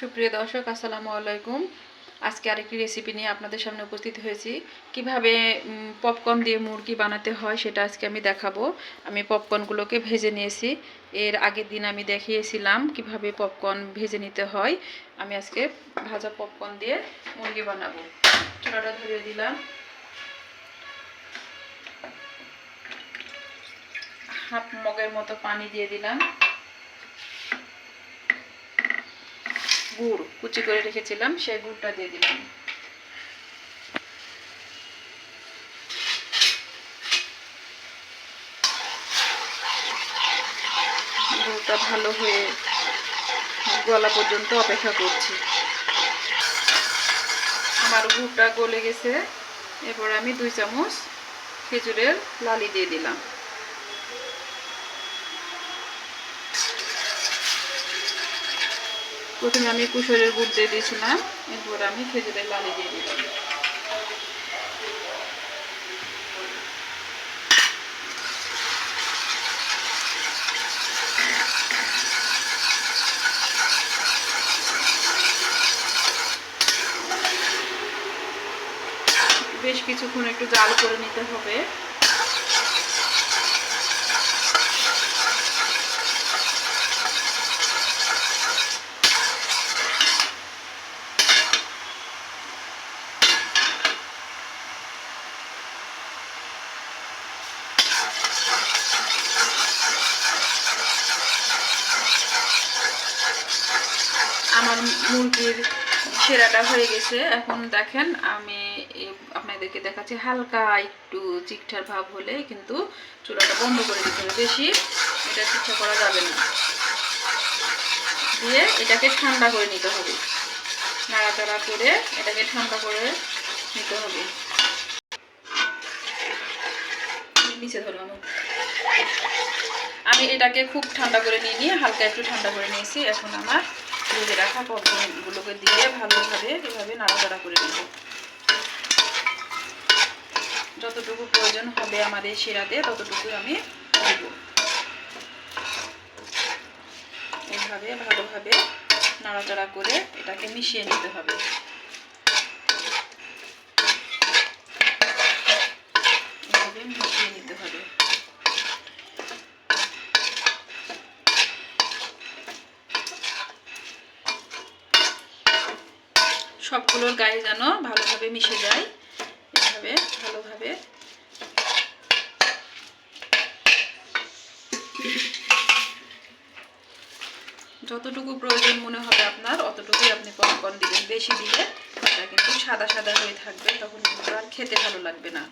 সুপ্রিয় দর্শক, আসসালামু আলাইকুম। আজকে আরেকটি রেসিপি নিয়ে আপনাদের সামনে উপস্থিত হয়েছি। কীভাবে পপকর্ন দিয়ে মুরগি বানাতে হয় সেটা আজকে আমি দেখাবো। আমি পপকর্নগুলোকে ভেজে নিয়েছি। এর আগের দিন আমি দেখিয়েছিলাম কীভাবে পপকর্ন ভেজে নিতে হয়। আমি আজকে ভাজা পপকর্ন দিয়ে মুরগি বানাবো। চুলাটা ধরিয়ে দিলাম। হাফ মগের মতো পানি দিয়ে দিলাম। গুড় কুচি করে রেখেছিলাম সেই গুড়টা দিয়ে দিলাম। গুড়টা ভালো হয়ে গলা পর্যন্ত অপেক্ষা করছি। আমার গুড়টা গলে গেছে, এরপর আমি দুই চামচ খেজুরের লালি দিয়ে দিলাম। প্রথমে আমি কুসরের গুড় দিয়ে দিয়েছিলাম, এরপর আমি খেজুরের লালি দিয়ে দিলাম। বেশ কিছুক্ষণ একটু জাল করে নিতে হবে আমার মুরগির সেরাটা হয়ে গেছে। এখন দেখেন, আমি আপনাদেরকে দেখাচ্ছি হালকা একটু চিকঠার ভাব হলে কিন্তু চুলাটা বন্ধ করে দিতে হবে। বেশি এটা চিকঠা করা যাবে না। দিয়ে এটাকে ঠান্ডা করে নিতে হবে। নাড়াচাড়া করে এটাকে ঠান্ডা করে নিতে হবে। নিচে ধরো আমার। আমি এটাকে খুব ঠান্ডা করে নিয়ে হালকা একটু ঠান্ডা করে নিয়েছি। এখন আমার ভেজে রাখা পপকর্নগুলোকে দিয়ে ভালোভাবে এভাবে নাড়াচাড়া করে নেব। যতটুকু প্রয়োজন হবে আমার এই শিরাতে ততটুকু আমি দেব। এইভাবে ভালোভাবে নাড়াচাড়া করে এটাকে মিশিয়ে নিতে হবে এভাবে মিশিয়ে নিতে হবে সবগুলোর গায়ে যেন ভালোভাবে মিশে যায়। এভাবে, ভালোভাবে। যতটুকু প্রয়োজন মনে হবে আপনার, অতটুকুই আপনি পপকর্ন দিবেন। বেশি দিলে এটা কিন্তু সাদা সাদা হয়ে থাকবে, তখন কিন্তু আর খেতে ভালো লাগবে না।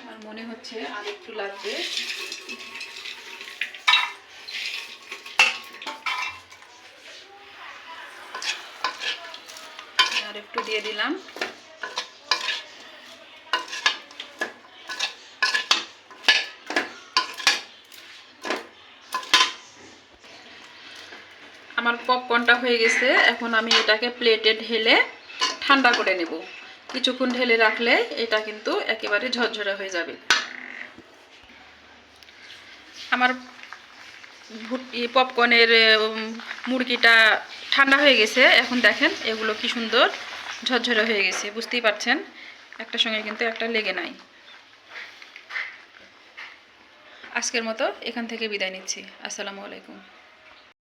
আমার মনে হচ্ছে আর একটু লাগবে আর একটু দিয়ে দিলাম। আমার পপকর্নটা হয়ে গেছে, এখন আমি এটাকে প্লেটে ঢেলে ঠান্ডা করে নেব। কিছুক্ষণ ঢেলে রাখলে এটা কিন্তু একেবারে ঝরঝরে হয়ে যাবে। আমার পপকর্নের মুরগিটা ঠান্ডা হয়ে গেছে। এখন দেখেন এগুলো কি সুন্দর। ঝরঝরে হয়ে গেছে, বুঝতেই পারছেন? একটা সঙ্গে কিন্তু একটা লেগে নাই। আজকের মতো এখান থেকে বিদায় নিচ্ছি। আসসালামু আলাইকুম।